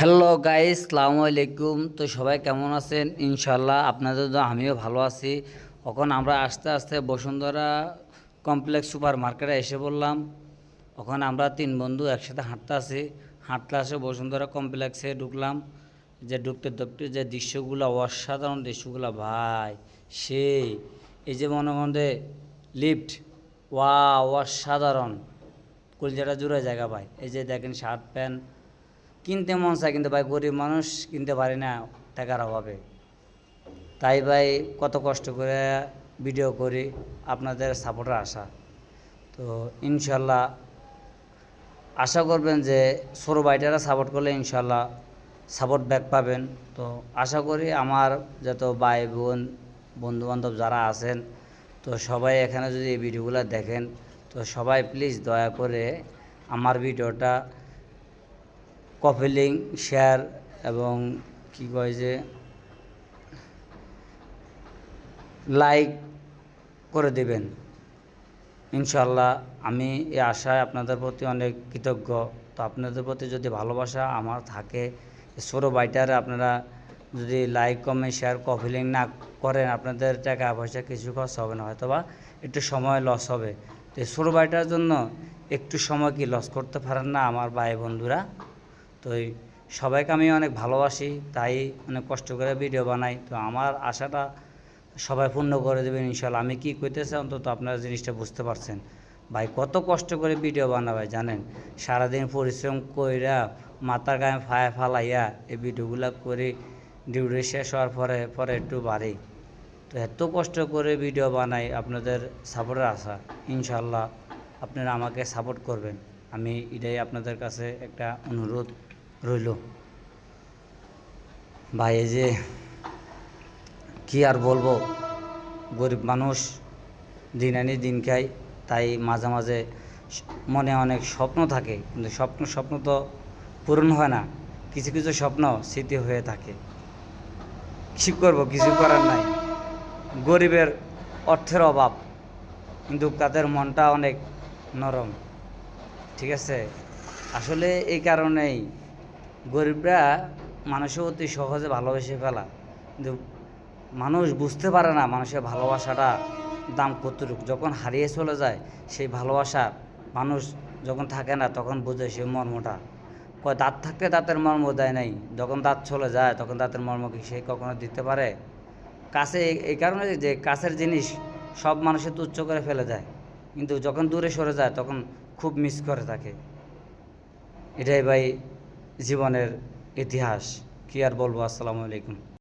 Hello guys সালামু আলাইকুম তো সবাই কেমন আছেন? ইনশাল্লাহ আপনাদের তো আমিও ভালো আছি। এখন আমরা আস্তে আস্তে বসুন্ধরা কমপ্লেক্স সুপার মার্কেটে এসে বললাম ওখানে আমরা তিন বন্ধু একসাথে হাঁটতে আছি। হাঁটতে আসে বসুন্ধরা কমপ্লেক্সে ঢুকলাম। যে ঢুকতে ঢুকতে যে দৃশ্যগুলো, অসাধারণ দৃশ্যগুলো, ভাই, সেই, এই যে মনে মনে লিফট ওয়া অসাধারণ। কলজাটা জুড়ে জায়গা, ভাই। এই যে দেখেন শার্ট প্যান্ট কিনতে মন চায়, কিন্তু ভাই গরিব মানুষ কিনতে পারে না টাকার অভাবে। তাই ভাই কত কষ্ট করে ভিডিও করি, আপনাদের সাপোর্টের আশা। তো ইনশাল্লাহ আশা করবেন যে ছোটো ভাইটারা সাপোর্ট করলে ইনশাল্লাহ সাপোর্ট ব্যাক পাবেন। তো আশা করি আমার যত ভাই, বোন, বন্ধুবান্ধব যারা আছেন, তো সবাই এখানে যদি এই ভিডিওগুলো দেখেন, তো সবাই প্লিজ দয়া করে আমার ভিডিওটা লিঙ্ক শেয়ার এবং কি কয় যে, লাইক করে দেবেন। ইনশাল্লাহ আমি এই আশায় আপনাদের প্রতি অনেক কৃতজ্ঞ। তো আপনাদের প্রতি যদি ভালোবাসা আমার থাকে, ছোটো বাইটারে আপনারা যদি লাইক কমে শেয়ার লিঙ্ক না করেন, আপনাদের টাকা পয়সা কিছু খরচ হবে না হয়তো বা একটু সময় লস হবে। তো ছোটো বাইটার জন্য একটু সময় কি লস করতে পারেন না আমার ভাই বন্ধুরা? তো সবাইকে আমি অনেক ভালোবাসি, তাই অনেক কষ্ট করে ভিডিও বানাই। তো আমার আশাটা সবাই পূর্ণ করে দেবেন ইনশাল্লাহ। আমি কী করতেছি অন্তত আপনারা জিনিসটা বুঝতে পারছেন। ভাই, কত কষ্ট করে ভিডিও বানাবে জানেন? সারাদিন পরিশ্রম কইরা, মাথার গায়ে ফায়া ফালাইয়া এই ভিডিওগুলো করে ডিউটি শেষ হওয়ার পরে পরে একটু বাড়ি। তো এত কষ্ট করে ভিডিও বানাই আপনাদের সাপোর্টের আশা। ইনশাল্লাহ আপনারা আমাকে সাপোর্ট করবেন। আমি এটাই আপনাদের কাছে একটা অনুরোধ। রইল। ভাই, এই যে কি আর বলব? গরিব মানুষ, দিন আনি দিন খাই তাই মাঝে মাঝে মনে অনেক স্বপ্ন থাকে, কিন্তু স্বপ্ন স্বপ্ন তো পূরণ হয় না। কিছু কিছু স্বপ্ন স্মৃতি হয়ে থাকে। কী করব? কিছু করার নাই। গরিবের অর্থের অভাব, কিন্তু তাদের মনটা অনেক নরম। ঠিক আছে? আসলে এই কারণেই গরিবরা মানুষও অতি সহজে ভালোবেসে ফেলা। কিন্তু মানুষ বুঝতে পারে না মানুষের ভালোবাসাটা দাম কতটুকু। যখন হারিয়ে চলে যায়, সেই ভালোবাসা মানুষ যখন থাকে না, তখন বোঝে সে মর্মটা। কয়, দাঁত থাকতে দাঁতের মর্ম দেয় নাই। যখন দাঁত চলে যায়, তখন দাঁতের মর্ম কি সে কখনো দিতে পারে? কাছে এই কারণে যে কাছের জিনিস সব মানুষের তুচ্ছ করে ফেলে দেয় কিন্তু যখন দূরে সরে যায়, তখন খুব মিস করে থাকে। এটাই ভাই জীবনের ইতিহাস। কি আর বলব? আসসালামু আলাইকুম।